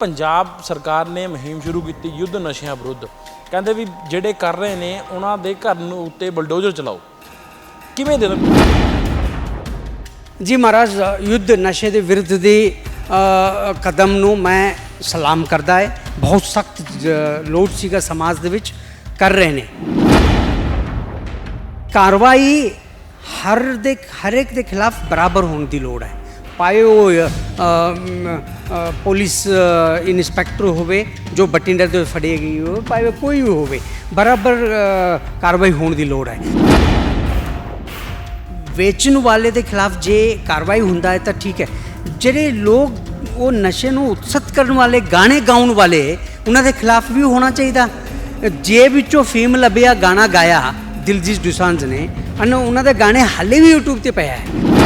ਪੰਜਾਬ ਸਰਕਾਰ ਨੇ ਮੁਹਿੰਮ ਸ਼ੁਰੂ ਕੀਤੀ ਯੁੱਧ ਨਸ਼ਿਆਂ ਵਿਰੁੱਧ। ਕਹਿੰਦੇ ਵੀ ਜਿਹੜੇ ਕਰ ਰਹੇ ਨੇ, ਉਹਨਾਂ ਦੇ ਘਰ ਨੂੰ ਉੱਤੇ ਬਲਡੋਜ਼ਰ ਚਲਾਓ। ਕਿਵੇਂ ਦੇ ਜੀ ਮਹਾਰਾਜ, ਯੁੱਧ ਨਸ਼ੇ ਦੇ ਵਿਰੁੱਧ ਦੇ ਕਦਮ ਨੂੰ ਮੈਂ ਸਲਾਮ ਕਰਦਾ ਹੈ। ਬਹੁਤ ਸਖਤ ਲੋੜ ਸੀਗਾ ਸਮਾਜ ਦੇ ਵਿੱਚ ਕਰ ਰਹੇ ਨੇ। ਕਾਰਵਾਈ ਹਰ ਦੇ ਹਰ ਇੱਕ ਦੇ ਖਿਲਾਫ ਬਰਾਬਰ ਹੋਣ ਦੀ ਲੋੜ ਹੈ। ਪਾਏ ਉਹ ਪੁਲਿਸ ਅ, ਇਨਸਪੈਕਟਰ ਹੋਵੇ ਜੋ ਬਟਿੰਡਾ ਤੋਂ ਫੜੀ ਗਈ ਹੋਵੇ ਭਾਵੇਂ ਕੋਈ ਵੀ ਹੋਵੇ ਬਰਾਬਰ ਕਾਰਵਾਈ ਹੋਣ ਦੀ ਲੋੜ ਹੈ। ਵੇਚਣ ਵਾਲੇ ਦੇ ਖਿਲਾਫ ਜੇ ਕਾਰਵਾਈ ਹੁੰਦਾ ਹੈ ਤਾਂ ਠੀਕ ਹੈ। ਜਿਹੜੇ ਲੋਕ ਉਹ ਨਸ਼ੇ ਨੂੰ ਉਤਸਤ ਕਰਨ ਵਾਲੇ ਗਾਣੇ ਗਾਉਣ ਵਾਲੇ ਉਹਨਾਂ ਦੇ ਖਿਲਾਫ ਵੀ ਹੋਣਾ ਚਾਹੀਦਾ। ਜੇ ਵਿੱਚੋਂ ਫੇਮ ਲੱਭਿਆ ਗਾਣਾ ਗਾਇਆ ਦਿਲਜੀਤ ਦੁਸਾਂਝ ਨੇ ਅਨ ਉਹਨਾਂ ਦੇ ਗਾਣੇ ਹਾਲੇ ਵੀ YouTube ਤੇ ਪਿਆ ਹੈ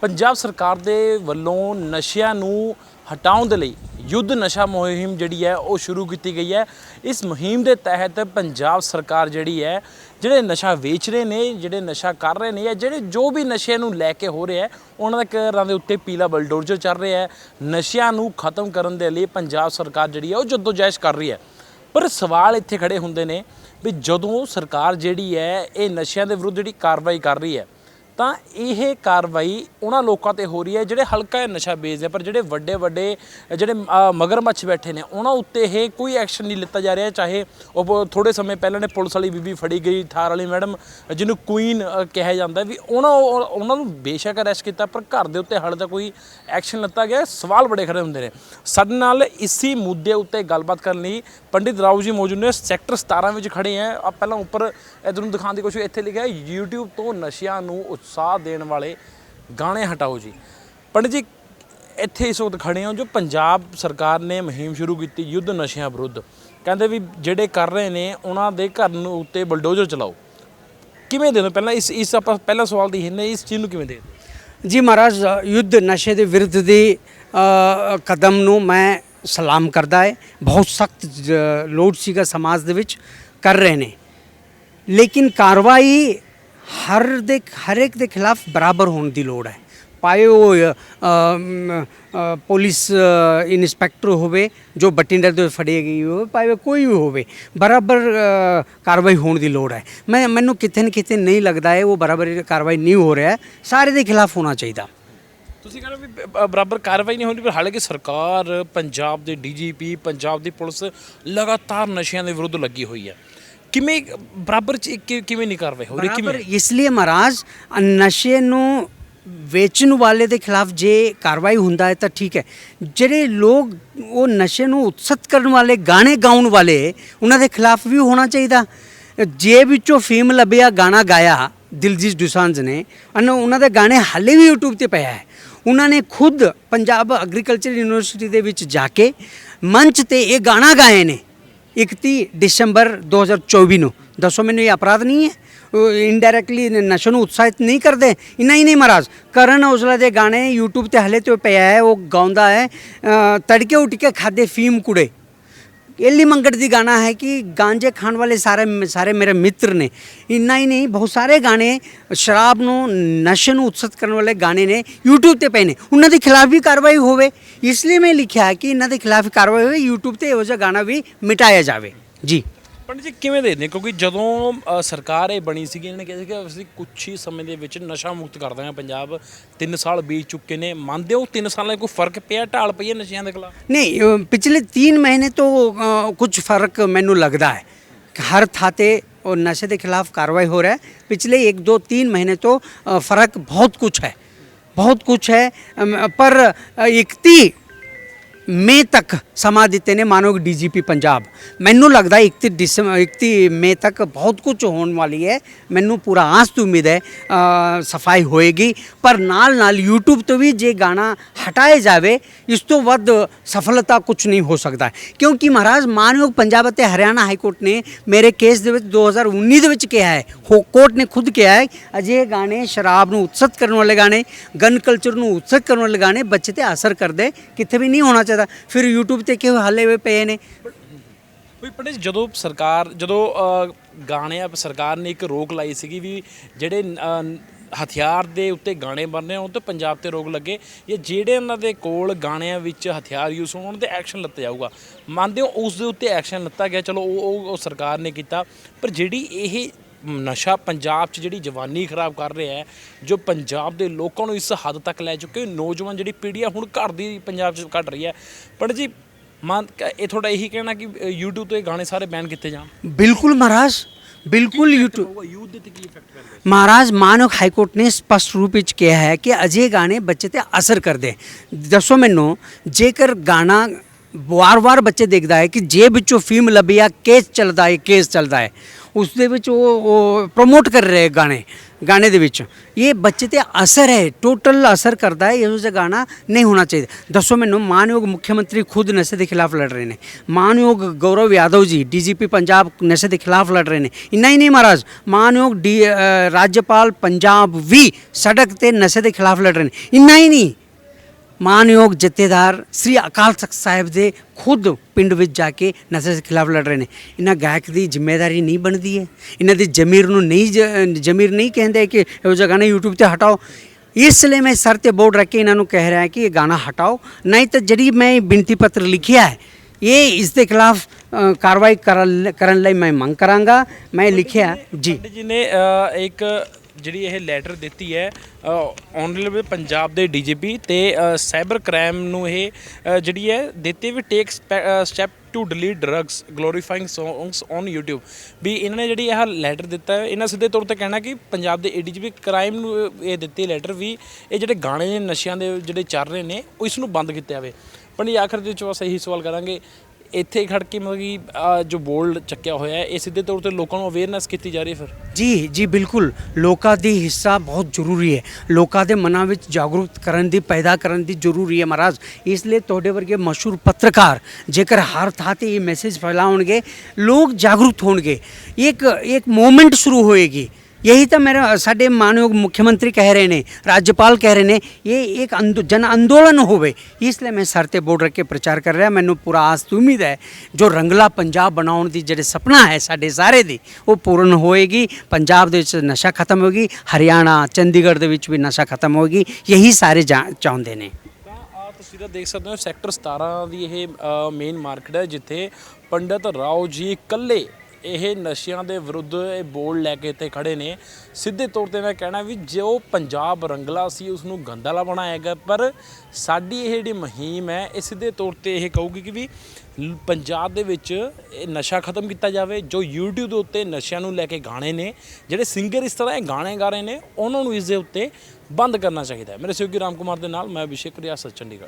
ਪੰਜਾਬ ਸਰਕਾਰ ਦੇ ਵੱਲੋਂ ਨਸ਼ਿਆਂ ਨੂੰ ਹਟਾਉਣ ਦੇ ਲਈ ਯੁੱਧ ਨਸ਼ਾ ਮੁਹਿੰਮ ਜਿਹੜੀ ਹੈ ਉਹ ਸ਼ੁਰੂ ਕੀਤੀ ਗਈ ਹੈ। ਇਸ ਮੁਹਿੰਮ ਦੇ ਤਹਿਤ ਪੰਜਾਬ ਸਰਕਾਰ ਜਿਹੜੀ ਹੈ, ਜਿਹੜੇ ਨਸ਼ਾ ਵੇਚ ਰਹੇ ਨੇ, ਜਿਹੜੇ ਨਸ਼ਾ ਕਰ ਰਹੇ ਨੇ ਜਾਂ ਜਿਹੜੇ ਜੋ ਵੀ ਨਸ਼ੇ ਨੂੰ ਲੈ ਕੇ ਹੋ ਰਿਹਾ ਹੈ, ਉਹਨਾਂ ਦੇ ਘਰਾਂ ਦੇ ਉੱਤੇ ਪੀਲਾ ਬਲਡੋਜ਼ਰ ਚੱਲ ਰਿਹਾ ਹੈ। ਨਸ਼ਿਆਂ ਨੂੰ ਖਤਮ ਕਰਨ ਦੇ ਲਈ ਪੰਜਾਬ ਸਰਕਾਰ ਜਿਹੜੀ ਹੈ ਉਹ ਜਦੋਜਹਿਦ ਕਰ ਰਹੀ ਹੈ। ਪਰ ਸਵਾਲ ਇੱਥੇ ਖੜੇ ਹੁੰਦੇ ਨੇ ਵੀ ਜਦੋਂ ਸਰਕਾਰ ਜਿਹੜੀ ਹੈ, ਇਹ ਨਸ਼ਿਆਂ ਦੇ ਵਿਰੁੱਧ ਜਿਹੜੀ ਕਾਰਵਾਈ ਕਰ ਰਹੀ ਹੈ ਤਾਂ ਇਹ ਕਾਰਵਾਈ ਉਹਨਾਂ ਲੋਕਾਂ ਤੇ ਹੋ ਰਹੀ ਹੈ ਜਿਹੜੇ ਹਲਕਾ ਨਸ਼ਾ ਵੇਚਦੇ ਆ, ਪਰ ਜਿਹੜੇ ਵੱਡੇ ਵੱਡੇ ਜਿਹੜੇ ਮਗਰਮੱਛ ਬੈਠੇ ਨੇ ਉਹਨਾਂ ਉੱਤੇ ਇਹ ਕੋਈ ਐਕਸ਼ਨ ਨਹੀਂ ਲਿੱਤਾ ਜਾ ਰਿਹਾ ਚਾਹੇ ਉਹ ਥੋੜੇ ਸਮੇਂ ਪਹਿਲਾਂ ਨੇ ਪੁਲਿਸ ਵਾਲੀ ਬੀਬੀ ਫੜੀ ਗਈ ਥਾਰ ਵਾਲੀ ਮੈਡਮ ਜਿਹਨੂੰ ਕੁਈਨ ਕਿਹਾ ਜਾਂਦਾ ਵੀ ਉਹਨਾਂ ਉਹਨਾਂ ਨੂੰ ਬੇਸ਼ੱਕ ਅਰੈਸਟ ਕੀਤਾ ਪਰ ਘਰ ਦੇ ਉੱਤੇ ਹਾਲੇ ਤੱਕ ਕੋਈ ਐਕਸ਼ਨ ਲਿੱਤਾ ਗਿਆ ਸਵਾਲ ਬੜੇ ਖੜੇ ਹੁੰਦੇ ਨੇ। ਸਾਡੇ ਨਾਲ ਇਸੀ ਮੁੱਦੇ ਉੱਤੇ ਗੱਲਬਾਤ ਕਰਨ ਲਈ ਪੰਡਿਤ ਰਾਓ ਜੀ ਮੌਜੂਦ ਨੇ ਸੈਕਟਰ 17 ਵਿੱਚ ਖੜੇ ਆ ਪਹਿਲਾਂ ਉੱਪਰ ਇਧਰ ਨੂੰ ਦਿਖਾਉਣ ਦੀ ਕੋਸ਼ਿਸ਼ ਇੱਥੇ ਲਿਖਿਆ ਹੈ YouTube ਤੋਂ ਨਸ਼ਿਆਂ ਨੂੰ ਉਤਸ਼ਾਹ ਦੇਣ ਵਾਲੇ ਗਾਣੇ ਹਟਾਓ ਜੀ। ਪੰਡਿਤ ਜੀ, ਇੱਥੇ ਇਸ ਵਕਤ ਖੜੇ ਹਾਂ ਜੋ ਪੰਜਾਬ ਸਰਕਾਰ ਨੇ ਮੁਹਿੰਮ ਸ਼ੁਰੂ ਕੀਤੀ ਯੁੱਧ ਨਸ਼ਿਆਂ ਵਿਰੁੱਧ। ਕਹਿੰਦੇ ਵੀ ਜਿਹੜੇ ਕਰ ਰਹੇ ਨੇ, ਉਹਨਾਂ ਦੇ ਘਰ ਨੂੰ ਉੱਤੇ ਬਲਡੋਜ਼ਰ ਚਲਾਓ। ਕਿਵੇਂ ਦੇ ਦੋ ਪਹਿਲਾਂ ਇਸ ਇਸ ਆਪਾਂ ਪਹਿਲਾ ਸਵਾਲ ਦੀ ਹਿੰਨੇ ਇਸ ਚੀਜ਼ ਨੂੰ ਕਿਵੇਂ ਦੇ ਜੀ ਮਹਾਰਾਜ, ਯੁੱਧ ਨਸ਼ੇ ਦੇ ਵਿਰੁੱਧ ਦੇ ਕਦਮ ਨੂੰ ਮੈਂ ਸਲਾਮ ਕਰਦਾ ਹੈ। ਬਹੁਤ ਸਖਤ ਲੋੜ ਸੀਗਾ ਸਮਾਜ ਦੇ ਵਿੱਚ ਕਰ ਰਹੇ ਨੇ। ਲੇਕਿਨ ਕਾਰਵਾਈ ਹਰ ਦੇ ਹਰ ਇੱਕ ਦੇ ਖਿਲਾਫ ਬਰਾਬਰ ਹੋਣ ਦੀ ਲੋੜ ਹੈ। ਪਾਏ ਉਹ ਪੁਲਿਸ ਅ, ਇਨਸਪੈਕਟਰ ਹੋਵੇ ਜੋ ਬਟਿੰਡਾ ਦੇ ਫੜੀ ਗਈ ਹੋਵੇ ਪਾਏ ਉਹ ਕੋਈ ਵੀ ਹੋਵੇ ਬਰਾਬਰ ਕਾਰਵਾਈ ਹੋਣ ਦੀ ਲੋੜ ਹੈ। ਮੈਂ ਮੈਨੂੰ ਕਿਤੇ ਨਾ ਕਿਤੇ ਨਹੀਂ ਲੱਗਦਾ ਹੈ ਉਹ ਬਰਾਬਰ ਕਾਰਵਾਈ ਨਹੀਂ ਹੋ ਰਿਹਾ ਸਾਰੇ ਦੇ ਖਿਲਾਫ ਹੋਣਾ ਚਾਹੀਦਾ। ਤੁਸੀਂ ਕਹਿੰਦੇ ਵੀ ਬ- ਬਰਾਬਰ ਕਾਰਵਾਈ ਨਹੀਂ ਹੁੰਦੀ ਪਰ ਹਾਲਾਂਕਿ ਸਰਕਾਰ ਪੰਜਾਬ ਦੇ ਡੀਜੀਪੀ ਪੰਜਾਬ ਦੀ ਪੁਲਿਸ ਲਗਾਤਾਰ ਨਸ਼ਿਆਂ ਦੇ ਵਿਰੁੱਧ ਲੱਗੀ ਹੋਈ ਹੈ। ਕਿਵੇਂ ਬਰਾਬਰ ਚ ਕਿ- ਕਿਵੇਂ ਨਹੀਂ ਕਾਰਵਾਈ ਹੋ? ਰਹੀ ਬਰਾਬਰ ਕਿਵੇਂ? ਇਸ ਲਈ ਮਹਾਰਾਜ ਨਸ਼ੇ ਨੂੰ ਵੇਚਣ ਵਾਲੇ ਦੇ ਖਿਲਾਫ ਜੇ ਕਾਰਵਾਈ ਹੁੰਦਾ ਹੈ ਤਾਂ ਠੀਕ ਹੈ। ਜਿਹੜੇ ਲੋਕ ਉਹ ਨਸ਼ੇ ਨੂੰ ਉਤਸਤ ਕਰਨ ਵਾਲੇ ਗਾਣੇ ਗਾਉਣ ਵਾਲੇ ਉਹਨਾਂ ਦੇ ਖਿਲਾਫ ਵੀ ਹੋਣਾ ਚਾਹੀਦਾ। ਜੇ ਵਿੱਚੋਂ ਫੇਮ ਲੱਭਿਆ ਗਾਣਾ ਗਾਇਆ ਦਿਲਜੀਤ ਦੁਸਾਂਝ ਨੇ ਅਨ ਉਹਨਾਂ ਦੇ ਗਾਣੇ ਹਾਲੇ ਵੀ YouTube ਤੇ ਪਿਆ ਹੈ ਉਹਨਾਂ ਨੇ ਖੁਦ ਪੰਜਾਬ ਐਗਰੀਕਲਚਰ ਯੂਨੀਵਰਸਿਟੀ ਦੇ ਵਿੱਚ ਜਾ ਕੇ ਮੰਚ ਤੇ ਇਹ ਗਾਣਾ ਗਾਏ ਨੇ। 31 ਦਸੰਬਰ 2024 ਨੂੰ ਦੱਸੋ ਮੈਨੂੰ ਇਹ ਅਪਰਾਧ ਨਹੀਂ ਹੈ ਇਨਡਾਇਰੈਕਟਲੀ ਨਸ਼ੇ ਨੂੰ ਉਤਸ਼ਾਹਿਤ ਨਹੀਂ ਕਰਦੇ ਇੰਨਾ ਹੀ ਨਹੀਂ ਮਹਾਰਾਜ ਕਰਨ ਔਜਲਾ ਦੇ ਗਾਣੇ YouTube ਤੇ ਹਲੇ ਤੇ ਪਿਆ ਹੈ ਉਹ ਗਾਉਂਦਾ ਹੈ ਤੜਕੇ ਉੱਠ ਕੇ ਖਾਦੇ ਫੀਮ ਕੁੜੇ एली मंगट दी गाना है कि गांजे खान वाले सारे ਸਾਰੇ ਮੇਰੇ ਮਿੱਤਰ ਨੇ ਇੰਨਾ ਹੀ ਨਹੀਂ ਬਹੁਤ ਸਾਰੇ ਗਾਣੇ ਸ਼ਰਾਬ ਨੂੰ ਨਸ਼ੇ ਨੂੰ ਉਤਸਤ ਕਰਨ ਵਾਲੇ ਗਾਣੇ ਨੇ YouTube ਤੇ ਪਏ ਨੇ ਉਹਨਾਂ ਦੇ ਖਿਲਾਫ ਵੀ ਕਾਰਵਾਈ ਹੋਵੇ ਇਸ ਲਈ ਮੈਂ ਲਿਖਿਆ ਹੈ ਕਿ ਇਹਨਾਂ ਦੇ ਖਿਲਾਫ ਕਾਰਵਾਈ ਹੋਵੇ YouTube ਤੇ ਇਹੋ ਜਿਹਾ ਗਾਣਾ ਵੀ ਮਿਟਾਇਆ ਜਾਵੇ ਜੀ ਪੰਡਿਤ ਜੀ ਕਿਵੇਂ ਦੇਖਦੇ ਕਿਉਂਕਿ ਜਦੋਂ ਅ, ਸਰਕਾਰ ਇਹ ਬਣੀ ਸੀਗੀ ਇਹਨਾਂ ਨੇ ਕਿਹਾ ਸੀ ਕਿ ਅਸੀਂ ਕੁਝ ਹੀ ਸਮੇਂ ਦੇ ਵਿੱਚ ਨਸ਼ਾ ਮੁਕਤ ਕਰ ਦਾਂਗੇ ਪੰਜਾਬ। 3 ਸਾਲ ਬੀਤ ਚੁੱਕੇ ਨੇ। ਮੰਨਦੇ ਹੋ 3 ਸਾਲਾਂ 'ਚ ਕੋਈ ਫ਼ਰਕ ਪਿਆ ਢਾਲ ਪਈ ਹੈ ਨਸ਼ਿਆਂ ਦੇ ਖਿਲਾਫ? ਨਹੀਂ ਅ, ਪਿਛਲੇ 3 ਮਹੀਨੇ ਤੋਂ ਅ, ਕੁਝ ਫ਼ਰਕ ਮੈਨੂੰ ਲੱਗਦਾ ਹੈ। ਕਿ ਹਰ ਥਾਂ ਤੇ ਉਹ ਨਸ਼ੇ ਦੇ ਖਿਲਾਫ ਕਾਰਵਾਈ ਹੋ ਰਿਹਾ ਹੈ। ਪਿਛਲੇ 1 2 3 ਮਹੀਨੇ ਤੋਂ ਅ, ਫ਼ਰਕ ਬਹੁਤ ਕੁਝ ਹੈ। ਬਹੁਤ ਕੁਝ ਹੈ। ਅਮ, ਪਰ ਮੇ ਤੱਕ ਸਮਾਂ ਦਿੱਤੇ ਨੇ, ਮਾਨੋ ਡੀਜੀਪੀ ਪੰਜਾਬ। ਮੈਨੂੰ ਲੱਗਦਾ 31 ਦਸੰਬਰ 31 ਮੇ ਤੱਕ ਬਹੁਤ ਕੁਝ ਹੋਣ ਵਾਲੀ ਹੈ। ਮੈਨੂੰ ਪੂਰਾ ਆਸ ਤੋਂ ਉਮੀਦ ਹੈ ਸਫ਼ਾਈ ਹੋਏਗੀ। ਪਰ ਨਾਲ ਨਾਲ YouTube ਤੋਂ ਵੀ ਜੇ ਗਾਣਾ ਹਟਾਏ ਜਾਵੇ, ਇਸ ਤੋਂ ਵੱਧ ਸਫਲਤਾ ਕੁਝ ਨਹੀਂ ਹੋ ਸਕਦਾ। ਕਿਉਂਕਿ ਮਹਾਰਾਜ ਮਾਨਯੋਗ ਪੰਜਾਬ ਅਤੇ ਹਰਿਆਣਾ ਹਾਈ ਕੋਰਟ ਨੇ ਮੇਰੇ ਕੇਸ ਦੇ ਵਿੱਚ 2019 ਦੇ ਵਿੱਚ ਕਿਹਾ ਹੈ। ਹੋ, ਕੋਰਟ ਨੇ ਖੁਦ ਕਿਹਾ ਹੈ ਅਜੇ ਗਾਣੇ ਸ਼ਰਾਬ ਨੂੰ ਉਤਸਤ ਕਰਨ ਵਾਲੇ ਗਾਣੇ, ਗਨ ਕਲਚਰ ਨੂੰ ਉਤਸਤ ਕਰਨ ਵਾਲੇ ਗਾਣੇ ਬੱਚੇ ਤੇ ਅਸਰ ਕਰਦੇ ਕਿਤੇ ਵੀ ਨਹੀਂ ਹੋਣਾ ਚਾਹੀਦਾ ਫਿਰ YouTube ਤੇ ਕਿਉਂ ਹਾਲੇ ਹੋਏ ਪਏ ਨੇ? ਵੀ ਪੰਡਿਤ ਜੀ, ਜਦੋਂ ਸਰਕਾਰ ਜਦੋਂ ਅ, ਗਾਣੇ ਆ ਸਰਕਾਰ ਨੇ ਇੱਕ ਰੋਕ ਲਾਈ ਸੀਗੀ ਵੀ ਜਿਹੜੇ ਅ, ਹਥਿਆਰ ਦੇ ਉੱਤੇ ਗਾਣੇ ਬਣਨੇ ਉਹ ਤੇ ਪੰਜਾਬ ਤੇ ਰੋਕ ਲੱਗੇ ਜਾਂ ਜਿਹੜੇ ਉਹਨਾਂ ਦੇ ਕੋਲ ਗਾਣਿਆਂ ਵਿੱਚ ਹਥਿਆਰ ਯੂਜ਼ ਹੋਣ ਉਹਨਾਂ ਤੇ ਐਕਸ਼ਨ ਲਿੱਤਾ ਜਾਊਗਾ। ਮੰਨਦੇ ਹੋ ਉਸ ਦੇ ਉੱਤੇ ਐਕਸ਼ਨ ਲਿੱਤਾ ਗਿਆ ਚਲੋ ਉਹ ਉਹ- ਉਹ ਸਰਕਾਰ ਨੇ ਕੀਤਾ ਪਰ ਜਿਹੜੀ ਇਹ ਨਸ਼ਾ ਪੰਜਾਬ 'ਚ ਜਿਹੜੀ ਜਵਾਨੀ ਖਰਾਬ ਕਰ ਰਿਹਾ ਹੈ ਜੋ ਪੰਜਾਬ ਦੇ ਲੋਕਾਂ ਨੂੰ ਇਸ ਹੱਦ ਤੱਕ ਲੈ ਚੁੱਕੇ ਨੌਜਵਾਨ ਜਿਹੜੀ ਪੀੜ੍ਹੀ ਆ ਹੁਣ ਘਰ ਦੀ ਪੰਜਾਬ 'ਚ ਘਟ ਰਹੀ ਹੈ। ਪਰ ਜੀ ਮੰਨ ਇਹ ਤੁਹਾਡਾ ਇਹੀ ਕਹਿਣਾ ਕਿ YouTube ਤੋਂ ਇਹ ਗਾਣੇ ਸਾਰੇ ਬੈਨ ਕੀਤੇ ਜਾਣ? ਬਿਲਕੁਲ ਮਹਾਰਾਜ ਬਿਲਕੁਲ YouTube ਹੋਊਗਾ? ਯੂਥ ਦੇ ਤੇ ਕੀ ਇਫੈਕਟ ਪੈਂਦਾ? ਮਹਾਰਾਜ ਮਾਨਵ ਹਾਈਕੋਰਟ ਨੇ ਸਪਸ਼ਟ ਰੂਪ ਵਿੱਚ ਕਿਹਾ ਹੈ ਕਿ ਅਜੇ ਗਾਣੇ ਬੱਚੇ ਤੇ ਅਸਰ ਕਰਦੇ। ਦੱਸੋ ਮੈਨੂੰ ਜੇਕਰ ਗਾਣਾ ਵਾਰ-ਵਾਰ ਬੱਚੇ ਦੇਖਦਾ ਹੈ ਕਿ ਜੇਬ ਵਿੱਚੋਂ ਫੀਮ ਲੱਭੀ ਆ ਕੇਸ ਚੱਲਦਾ ਹੈ ਕੇਸ ਚੱਲਦਾ ਹੈ। ਉਸ ਦੇ ਵਿੱਚ ਉਹ ਉਹ ਪ੍ਰੋਮੋਟ ਕਰ ਰਹੇ ਗਾਣੇ ਗਾਣੇ ਦੇ ਵਿੱਚ। ਇਹ ਬੱਚੇ ਤੇ ਅਸਰ ਹੈ ਟੋਟਲ ਅਸਰ ਕਰਦਾ ਹੈ, ਇਹੋ ਜਿਹਾ ਗਾਣਾ ਨਹੀਂ ਹੋਣਾ ਚਾਹੀਦਾ। ਦੱਸੋ ਮੈਨੂੰ, ਮਾਨਯੋਗ ਮੁੱਖ ਮੰਤਰੀ ਖੁਦ ਨਸ਼ੇ ਦੇ ਖਿਲਾਫ ਲੜ ਰਹੇ ਨੇ। ਮਾਨਯੋਗ ਗੌਰਵ ਯਾਦਵ ਜੀ, ਡੀਜੀਪੀ ਪੰਜਾਬ ਨਸ਼ੇ ਦੇ ਖਿਲਾਫ ਲੜ ਰਹੇ ਨੇ। ਇੰਨਾ ਹੀ ਨਹੀਂ ਮਹਾਰਾਜ, ਮਾਨਯੋਗ ਡੀ ਰਾਜਪਾਲ ਪੰਜਾਬ ਵੀ ਸੜਕ ਤੇ ਨਸ਼ੇ ਦੇ ਖਿਲਾਫ ਲੜ ਰਹੇ ਨੇ। ਇੰਨਾ ਹੀ ਨਹੀਂ। ਮਾਨਯੋਗ ਜਥੇਦਾਰ ਸ੍ਰੀ ਅਕਾਲ ਤਖਤ ਸਾਹਿਬ ਦੇ ਖੁਦ ਪਿੰਡ ਵਿੱਚ ਜਾ ਕੇ ਨਸ਼ੇ ਦੇ ਖਿਲਾਫ ਲੜ ਰਹੇ ਨੇ। ਇਹਨਾਂ ਗਾਇਕ ਦੀ ਜ਼ਿੰਮੇਵਾਰੀ ਨਹੀਂ ਬਣਦੀ ਹੈ। ਇਹਨਾਂ ਦੀ ਜ਼ਮੀਰ ਨੂੰ ਨਹੀਂ ਜ- ਜ਼ਮੀਰ ਨਹੀਂ ਕਹਿੰਦੇ ਕਿ ਇਹੋ ਜਿਹਾ ਗਾਣਾ YouTube ਤੇ ਹਟਾਓ। ਇਸ ਲਈ ਮੈਂ ਸਰ ਤੇ ਬੋਰਡ ਰੱਖ ਕੇ ਇਹਨਾਂ ਨੂੰ ਕਹਿ ਰਿਹਾ ਕਿ ਇਹ ਗਾਣਾ ਹਟਾਓ। ਨਹੀਂ ਤਾਂ ਜਿਹੜੀ ਮੈਂ ਬੇਨਤੀ ਪੱਤਰ ਲਿਖਿਆ ਹੈ, ਇਹ ਇਸ ਦੇ ਖਿਲਾਫ ਕਾਰਵਾਈ ਕਰਨ ਲਈ ਮੈਂ ਮੰਗ ਕਰਾਂਗਾ। ਮੈਂ ਲਿਖਿਆ, ਜੀ। ਜੀ ਨੇ ਇੱਕ ਜਿਹੜੀ ਇਹ ਲੈਟਰ ਦਿੱਤੀ ਹੈ ਆਨਰੇਬਲ ਪੰਜਾਬ ਦੇ ਡੀਜੀਪੀ ਤੇ ਅ, ਸਾਈਬਰ ਕ੍ਰਾਈਮ ਨੂੰ ਇਹ ਜਿਹੜੀ ਹੈ ਦਿੱਤੇ we take step to delete drugs glorifying songs on YouTube ਵੀ ਇਹਨਾਂ ਨੇ ਜਿਹੜੀ ਇਹ ਲੈਟਰ ਦਿੱਤਾ ਹੈ ਇਹਨਾਂ ਸਿੱਧੇ ਤੌਰ ਤੇ ਕਹਿਣਾ ਕਿ ਪੰਜਾਬ ਦੇ ਏਡੀਜੀਪੀ ਕ੍ਰਾਈਮ ਨੂੰ ਇਹ ਦਿੱਤੀ ਲੈਟਰ ਵੀ ਇਹ ਜਿਹੜੇ ਗਾਣੇ ਨੇ ਨਸ਼ਿਆਂ ਦੇ ਜਿਹੜੇ ਚੱਲ ਰਹੇ ਨੇ ਉਹ ਇਸ ਨੂੰ ਬੰਦ ਕੀਤਾ ਜਾਵੇ। ਪੰਡਿਤ ਆਖਰ ਦੇ ਵਿੱਚ ਬਸ ਇਹੀ ਸਵਾਲ ਕਰਾਂਗੇ ਇੱਥੇ ਖੜ ਕੇ ਮਤਲਬ ਕਿ ਆਹ ਜੋ ਬੋਲਡ ਚੱਕਿਆ ਹੋਇਆ ਹੈ, ਇਹ ਸਿੱਧੇ ਤੌਰ ਤੇ ਲੋਕਾਂ ਨੂੰ ਅਵੇਅਰਨੈਸ ਕੀਤੀ ਜਾ ਰਹੀ ਹੈ ਫਿਰ? ਜੀ ਜੀ, ਬਿਲਕੁਲ। ਲੋਕਾਂ ਦੀ ਹਿੱਸਾ ਬਹੁਤ ਜ਼ਰੂਰੀ ਹੈ। ਲੋਕਾਂ ਦੇ ਮਨਾਂ ਵਿੱਚ ਜਾਗਰੂਕ ਕਰਨ ਦੀ, ਪੈਦਾ ਕਰਨ ਦੀ ਜ਼ਰੂਰੀ ਹੈ ਮਹਾਰਾਜ। ਇਸ ਲਈ ਤੁਹਾਡੇ ਵਰਗੇ ਮਸ਼ਹੂਰ ਪੱਤਰਕਾਰ, ਜੇਕਰ ਹਰ ਥਾਂ ਤੇ ਇਹ ਮੈਸੇਜ ਫੈਲਾਉਣਗੇ, ਲੋਕ ਜਾਗਰੂਕ ਹੋਣਗੇ। ਇੱਕ ਇੱਕ ਮੂਵਮੈਂਟ ਸ਼ੁਰੂ ਹੋਏਗੀ। यही तो मेरा साढ़े मानयोग मुख्यमंत्री कह रहे ने राज्यपाल कह रहे ने ये एक अंदो, जन अंदोलन होवे इसलिए मैं सर ते बोर्ड रख के प्रचार कर ਰਿਹਾ ਮੈਨੂੰ ਪੂਰਾ ਆਸ ਤੇ ਉਮੀਦ ਹੈ ਜੋ ਰੰਗਲਾ ਪੰਜਾਬ ਬਣਾਉਣ ਦੀ ਜਿਹੜੇ ਸੁਪਨਾ ਹੈ ਸਾਡੇ ਸਾਰੇ ਦੀ ਉਹ ਪੂਰਨ ਹੋਏਗੀ ਪੰਜਾਬ ਦੇ ਵਿੱਚ ਨਸ਼ਾ ਖਤਮ ਹੋਏਗੀ ਹਰਿਆਣਾ ਚੰਡੀਗੜ੍ਹ ਦੇ ਵਿੱਚ ਵੀ ਨਸ਼ਾ ਖਤਮ ਹੋਏਗੀ ਯਹੀ ਸਾਰੇ ਜਾ- ਚਾਹੁੰਦੇ ਨੇ ਤਾਂ ਆ ਤਸਵੀਰਾਂ ਦੇਖ ਸਕਦੇ ਹੋ ਸੈਕਟਰ 17 ਦੀ ਇਹ ਮੇਨ ਮਾਰਕੀਟ ਹੈ ਜਿੱਥੇ ਪੰਡਤ ਰਾਓ ਜੀ ਇਕੱਲੇ ਇਹ ਨਸ਼ਿਆਂ ਦੇ ਵਿਰੁੱਧ ਇਹ ਬੋਲ ਲੈ ਕੇ ਇੱਥੇ ਖੜੇ ਨੇ। ਸਿੱਧੇ ਤੌਰ ਤੇ ਮੈਂ ਕਹਿਣਾ ਵੀ ਜੋ ਪੰਜਾਬ ਰੰਗਲਾ ਸੀ ਉਸ ਨੂੰ ਗੰਦਾਲਾ ਬਣਾਇਆ ਗਿਆ। ਪਰ ਸਾਡੀ ਇਹ ਜਿਹੜੀ ਮੁਹਿੰਮ ਹੈ, ਇਹ ਸਿੱਧੇ ਤੌਰ ਤੇ ਇਹ ਕਹੂਗੀ ਕਿ ਵੀ ਪੰਜਾਬ ਦੇ ਵਿੱਚ ਇਹ ਨਸ਼ਾ ਖਤਮ ਕੀਤਾ ਜਾਵੇ, ਜੋ YouTube ਦੇ ਉੱਤੇ ਨਸ਼ਿਆਂ ਨੂੰ ਲੈ ਕੇ ਗਾਣੇ ਨੇ, ਜਿਹੜੇ ਸਿੰਗਰ ਇਸ ਤਰ੍ਹਾਂ ਇਹ ਗਾਣੇ ਗਾ ਰਹੇ ਨੇ, ਉਹਨਾਂ ਨੂੰ ਇਸ ਦੇ ਉੱਤੇ ਬੰਦ ਕਰਨਾ ਚਾਹੀਦਾ ਹੈ। ਮੇਰੇ ਸਹਿਯੋਗੀ ਰਾਮ ਕੁਮਾਰ ਦੇ ਨਾਲ ਮੈਂ ਅਭਿਸ਼ੇਕ ਰਿਆਸਤ ਚੰਡੀਗੜ੍ਹ।